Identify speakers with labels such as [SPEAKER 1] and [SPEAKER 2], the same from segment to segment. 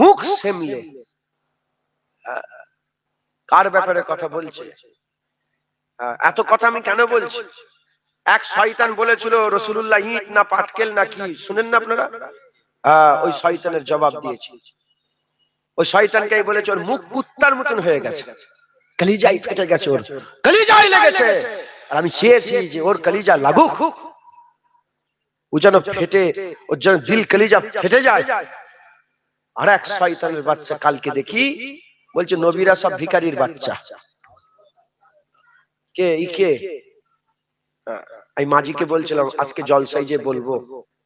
[SPEAKER 1] মুখ সেমলে। কার ব্যাপারে কথা বলছে? এত কথা আমি কেন বলছি? এক শয়তান বলেছিল রসুল্লাহ ইট না পাটকেল না কি শুনেন না আপনারা? ওই শয়তানের জবাব দিয়েছি। ওই শয়তানকে বলেছে ওর মুখ কুত্তার মতন হয়ে গেছে। কলিজাই ফেটে গেছে ওর। কলিজাই লেগেছে। আর আমি চেয়েছি যে ওর কলিজা লাগুক। ও যেন ফেটে ওর যেন দিল কলিজা ফেটে যায়। আর এক শয়তানের বাচ্চা কালকে দেখি বলছে নবীরা সব ভিখারির বাচ্চা। কে ই কে? আমি মাঝিকে বলছিলাম আজকে জলসাই যে বলব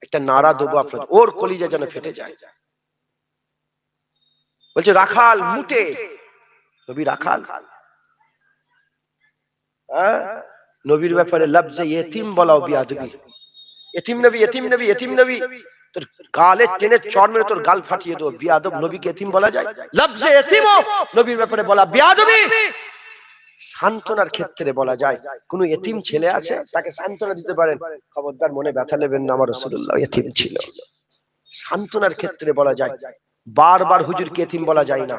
[SPEAKER 1] একটা নাড়া দেবো আপনার ওর কলিজা যেন ফেটে যায়। বলছে রাখাল মুটে। নবী রাখাল। হ্যাঁ? নবীর ব্যাপারে লফজে ইতিম বলাও বিয়াদবি। এতিম নবী এতিম নবী এতিম নবী। তোর গালে টেনে চড় মেরে তোর গাল ফাটিয়ে দেবো। বিয়াদব নবীকে এতিম বলা যায়? লফজে এতিম! নবীর ব্যাপারে বলা বিয়াদবি! সান্ত্বনার ক্ষেত্রে বলা যায় কোন এতিম ছেলে আছে তাকে সান্ত্বনা দিতে পারেন। খবরদার মনে ব্যথা নেবেন না আমার রসুল্লাহ এতিম ছিল। সান্ত্বনার ক্ষেত্রে বলা যায় বারবার হুজুরকে এতিম বলা যায় না।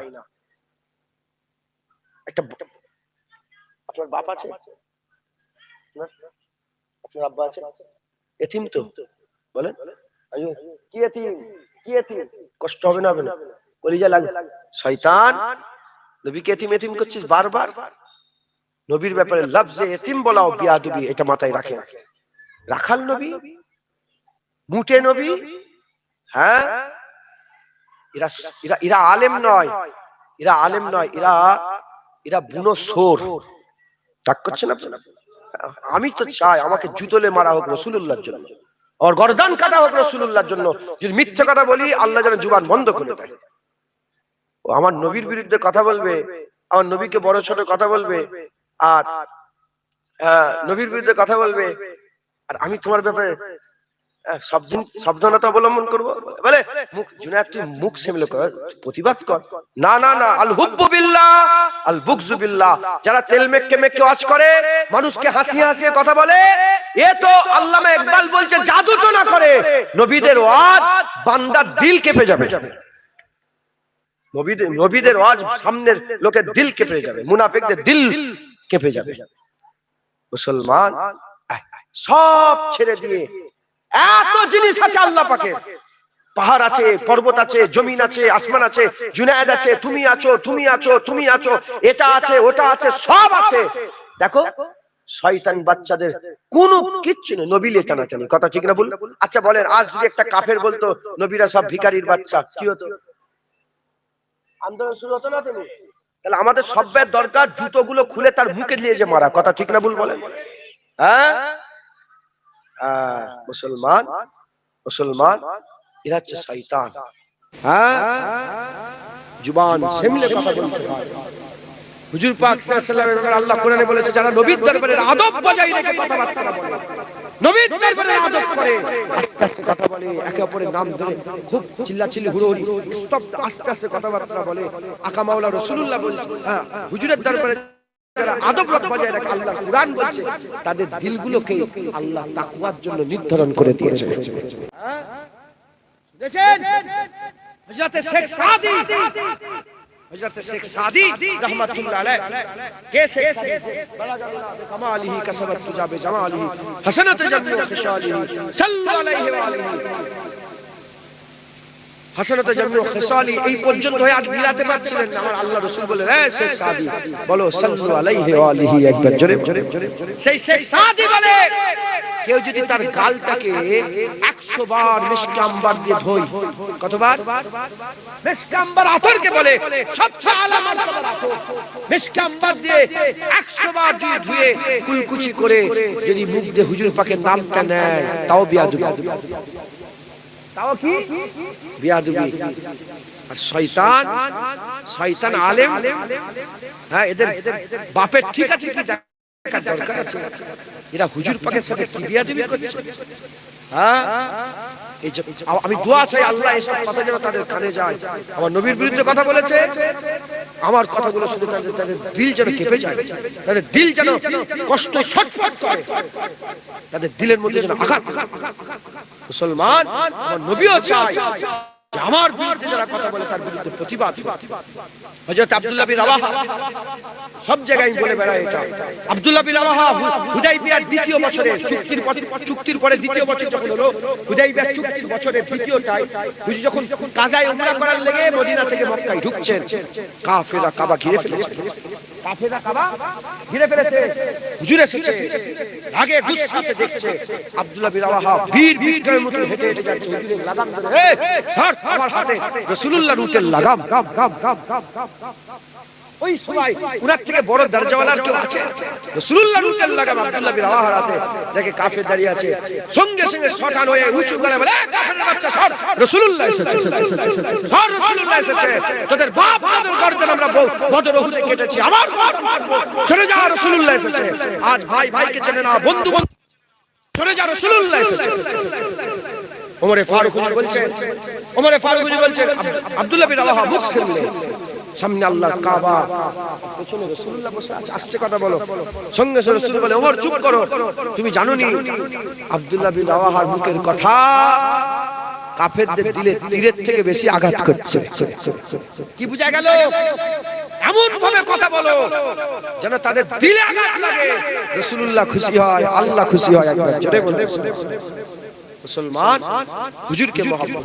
[SPEAKER 1] একটা আপনার বাপ আছে? আপনার আব্বা আছে? এতিম তো বলেন। কষ্ট হবে না হবে না কলিজা লাগে এতিম করছিস বারবার? নবীর ব্যাপারে লফজে এতিম বলাও বিয়াদবি এটা মাথায় রাখেন রাখাল নবী? মুটে নবী? হ্যাঁ? এরা এরা এরা আলেম নয়। এরা আলেম নয়। এরা এরা বুনো সোর। তাক করছেন আপনারা আমি তো চাই আমাকে জুতলে মারা হোক রসুল্লাহর জন্য। আর গরদান কাটা হোক রসুল্লাহর জন্য যদি মিথ্যে কথা বলি আল্লাহ যেন জুবান বন্ধ করে দেয় ও আমার নবীর বিরুদ্ধে কথা বলবে আমার নবীকে বড় ছোট কথা বলবে আর নবীর বিরুদ্ধে কথা বলবে আর আমি তোমার ব্যাপারে সাবধান সাবধানতা অবলম্বন বলে, মুখ তুই মুখ কর, প্রতিবাদ কর। না না না আল আল যারা তেল মেককে মেককে ওয়াজ করে, মানুষকে হাসিয়ে হাসিয়ে কথা বলে, এ তো আল্লামা ইকবাল বলছে, জাদু টোনা করে, নবীদের ওয়াজ বান্দার দিল কেঁপে যাবে। নবীদের নবীদের ওয়াজ সামনের লোকের দিল কেঁপে যাবে, মুনাফিকদের দিল কেঁপে যাবে। মুসলমান সব ছেড়ে দিয়ে এত জিনিস আছে আল্লাহ পাকে পাহাড় আছে পর্বত আছে জমিন আছে আসমান আছে জুনায়েদ আছে তুমি আছো তুমি আছো তুমি আছো এটা আছে ওটা আছে সব আছে। দেখো শয়তান বাচ্চাদের কোনো কিচ্ছু নেই নবীলে টানাটানি কথা ঠিক না বল আচ্ছা বলেন। আজ যদি একটা কাফের বলতো নবীরা সব ভিখারির বাচ্চা কি হতো? আন্দোলন শুরু হতো না তুমি? তাহলে আমাদের সব্যের দরকার জুতোগুলো খুলে তার মুখে নিয়ে যে মারা কথা ঠিক না বল বলেন হ্যাঁ? আহ, মুসলমান মুসলমান, এরা হচ্ছে শয়তান। হ্যাঁ জুবান সেমলে কথা বলতে হয়। হুজুর পাক সাল্লাল্লাহু আলাইহি আল্লাহ কোরআনে বলেছে, যারা নবীর দরবারে আদব বজায় রেখে কথাবার্তা বলে, নবীর দরবারে আদব করে, আস্তে আস্তে কথা বলে, একে অপরের নাম ধরে খুব চিল্লাচিল্লি হুড়োহুড়ি, স্তব্ধ, আস্তে আস্তে কথাবার্তা বলে। আকা মাওলা রাসূলুল্লাহ বলছে হ্যাঁ হুজুরের দরবারে যারা আদব বজায় রাখে আল্লাহ কুরআন বলছে তাদের দিলগুলোকে আল্লাহ তাকওয়ার জন্য নির্ধারণ করে দিয়েছে। দেখেন? হযরতে শেখ সাদি হযরত শেখ সাদি রহমাতুল্লাহ আলাইহ কে শেখ সাদি? কামালিহি কাসাবাত তুজাবে জামালিহি হাসানাত জান্নাত খিসালিহি সাল্লাল্লাহু আলাইহি ওয়া আলিহি। হাসানাত জান্নাত খিসালি এই পর্যন্ত হয়ে আজ মিলাতে পারছিলেন আমার আল্লাহ রাসূল বলে রে শেখ সাদি বলো সাল্লাল্লাহু আলাইহি ওয়া আলিহি একবার জোরে সেই শেখ সাদি বলে কেউ যদি তার গালটাকে একশো বার মিষ্টাম্বার দিয়ে ধোই কতবার? মিষ্টাম্বার আতরকে বলে সবচেয়ে আলা মার্তবার আতর। মিষ্টাম্বার দিয়ে একশো বার যদি ধুয়ে কুলকুচি করে যদি মুখ দিয়ে হুজুর পাকের নামটা নেয় তাও বিয়াদুবি। তাও কি? বিয়াদুবি। আর শয়তান শয়তান আলেম। হ্যাঁ এদের বাপের ঠিক আছে কি দরকার আছে। এরা হুজুর পাকের সাথে করছে? হ্যাঁ? আমি দোয়া চাই আল্লাহ এসব কথা যেন তাদের কানে যায়। আমার নবীর বিরুদ্ধে কথা বলেছে। আমার কথাগুলো শুনে তাদের তাদের দিল যেন কেঁপে যায়। তাদের দিল যেন কষ্ট ছটফট করে। তাদের দিলের মধ্যে যেন আঘাত। মুসলমান, আমার নবীও আমার বিরুদ্ধে যারা কথা বলে প্রতিবাদ হযরত আব্দুল্লাহ বিন রাওয়াহা, সব জায়গায় বলে বেড়াই এটা। আব্দুল্লাহ বিন রাওয়াহা হুদাইবিয়ার দ্বিতীয় বছরে চুক্তির পর চুক্তির পরে দ্বিতীয় বছর যখন হলো, হুদাইবিয়ার চুক্তির বছরের দ্বিতীয়টায় হুজুর যখন কাজায় উমরা করার লেগে মদিনা থেকে মক্কায় ঢুকছেন কাফেরা কাবা ঘিরে ফেলেছে। কাফেরা কাবা ঘিরে ফেলেছে। হুজুর এসেছে। আগে গুসসাতে দেখছে আব্দুল্লাহ বিন আওয়াহা বীর বীরের মতো হেঁটে হেঁটে যাচ্ছে হুজুরের লাগাম ধরে আমার হাতে রাসূলুল্লাহর উটের লাগাম গাম গাম গাম গাম গাম গাম ওই সময় উনার থেকে বড় দরজাওয়ালার কেউ আছে? রাসূলুল্লাহ উটের লাগাম আব্দুল্লাহ বিন হাতে দেখে কাফের দাঁড়িয়ে আছে। সঙ্গে সঙ্গে শটান হয়ে উঁচু গলায় বলে "এই কাফেরের বাচ্চা সর! রাসূলুল্লাহ এসেছে। সর রাসূলুল্লাহ এসেছে। তোদের বাপ তোদের গর্দান আমরা বদর উহুদে কেটেছি। আমার সরে যা রাসূলুল্লাহ এসেছে। আজ ভাই ভাইকে চেনে না বন্ধু বন্ধু। সরে যা রাসূলুল্লাহ এসেছে। ওমরে ফারুক বলছেন ওমরে ফারুক আব- আব্দুল্লাহ বিন মুখ ছিললে সামনে আল্লাহর কাবা। পেছনে রাসূলুল্লাহ বসে আছে আস্তে কথা বলো। সঙ্গে সঙ্গে রাসূল বলে, ওমর, চুপ করো। তুমি জানো নি আব্দুল্লাহ বিন রাওয়াহার মুখের কথা কাফেরদের দিলে তীরের থেকে বেশি আঘাত করছে। কি বুঝা গেল? এমন ভাবে কথা বলো, যেন তাদের দিলে আঘাত লাগে। রাসূলুল্লাহ খুশি হয়, আল্লাহ খুশি হয় একবার, জোরে বলো। মুসলমান, হুজুরকে মহব্বত